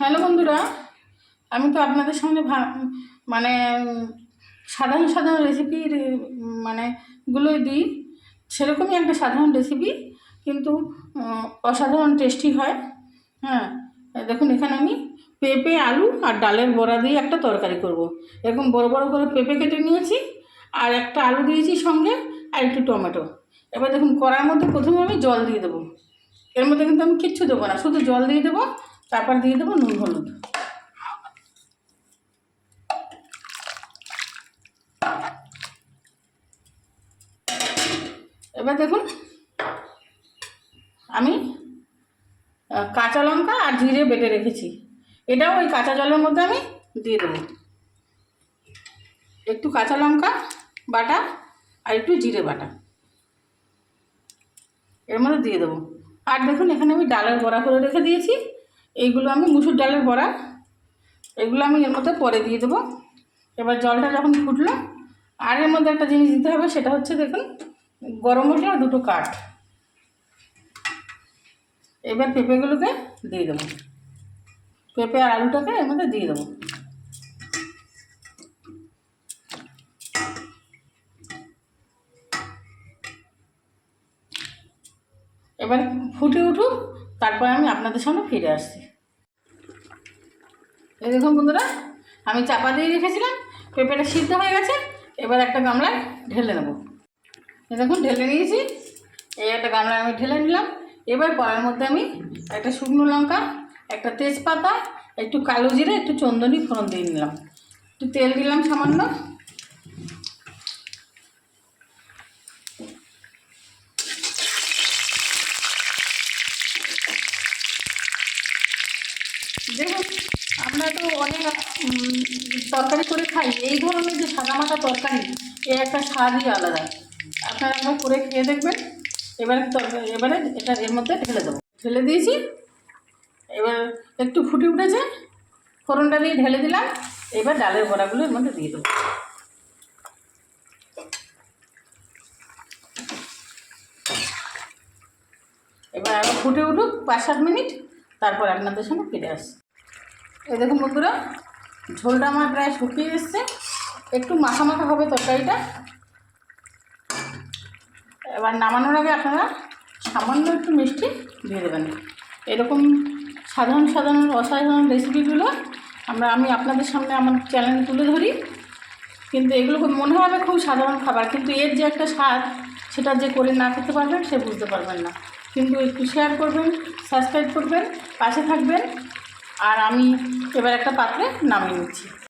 Hello বন্ধুরা, আমি তো আপনাদের সামনে মানে সাধারণ সাধারণ রেসিপির মানে গুলোই দিই। সেরকমই একটা সাধারণ রেসিপি কিন্তু অসাধারণ টেস্টি হয়। হ্যাঁ দেখুন, এখানে আমি পেঁপে, আলু আর ডালের বড়া দিয়ে একটা তরকারি করব। এরকম বড় বড় করে পেঁপে কেটে নিয়েছি, আর একটা আলু দিয়েছি সঙ্গে, আর একটু টমেটো। এবার দেখুন, কড়ার মধ্যে প্রথমে আমি জল দিয়ে দেবো। এর মধ্যে কিন্তু আমি কিচ্ছু দেবো না, শুধু জল দিয়ে দেবো তারপর দিয়ে দেবো নুন, হলুদ। এবার দেখুন, আমি কাঁচা লঙ্কা আর জিরে বেটে রেখেছি। এটাও ওই কাঁচা জলের মধ্যে আমি দিয়ে দেবো। একটু কাঁচা লঙ্কা বাটা আর একটু জিরে বাটা। এর মধ্যে দিয়ে দেবো। আর দেখুন, এখানে আমি ডালের বড়া করে রেখে দিয়েছি। এইগুলো আমি মুসুর ডালের বড়া, এগুলো আমি এর মধ্যে পরে দিয়ে দেবো। এবার জলটা যখন ফুটলো, আর এর মধ্যে একটা জিনিস দিতে হবে, সেটা হচ্ছে দেখুন, গরম মশলা দুটো কাঠ। এবার পেঁপেগুলোকে দিয়ে দেবো। পেঁপে আর আলুটাকে এর মধ্যে দিয়ে দেবো। এবার ফুটে উঠুক, তারপর আমি আপনাদের সামনে ফিরে আসছি। এই দেখুন বন্ধুরা, আমি চাপা দিয়ে রেখেছিলাম, পেঁপেটা সিদ্ধ হয়ে গেছে, এবার একটা গামলায় ঢেলে নেব এই দেখুন, ঢেলে নিয়েছি, এই একটা গামলায় আমি ঢেলে নিলাম, এবার কড়ার মধ্যে আমি একটা শুকনো লঙ্কা, একটা তেজপাতা, একটু কালো জিরে, একটু চন্দনী ফোড়ন দিয়ে নিলাম। একটু তেল দিলাম সামান্য। দেখুন আমরা তো অনেক তরকারি করে খাই। এই ধরনের যে সাদামাটা তরকারি, এ একটা স্বাদই আলাদা। আপনারা একবার করে খেয়ে দেখবেন। এবারে তরকারি এবারে এটা এর মধ্যে ঢেলে দেবো। ঢেলে দিয়েছি। এবার একটু ফুটে উঠেছে। ফোড়নটা দিয়ে ঢেলে দিলাম। এবার ডালের বড়াগুলো এর মধ্যে দিয়ে দেবো। এবার আরও ফুটে উঠুক পাঁচ সাত মিনিট। তারপর আপনাদের সঙ্গে ফিরে আসি এই দেখুন বন্ধুরা, ঝোলটা আমার প্রায় শুকিয়ে এসছে। একটু মাখা মাখা হবে তরকারিটা। এবার নামানোর আগে আপনারা সামান্য একটু মিষ্টি দিয়ে দেবেন। এরকম সাধারণ সাধারণ অসাধারণ রেসিপিগুলো আমরা, আমি আপনাদের সামনে আমার চ্যানেলে তুলে ধরি। কিন্তু এগুলো খুব, মনে হবে খুব সাধারণ খাবার, কিন্তু এর যে একটা স্বাদ, সেটা যে করে না খেতে পারবেন, সে বুঝতে পারবেন না। কিন্তু একটু শেয়ার করবেন সাবস্ক্রাইব করবেন, পাশে থাকবেন। আর আমি এবার একটা পাত্রে নামিয়ে নিচ্ছি।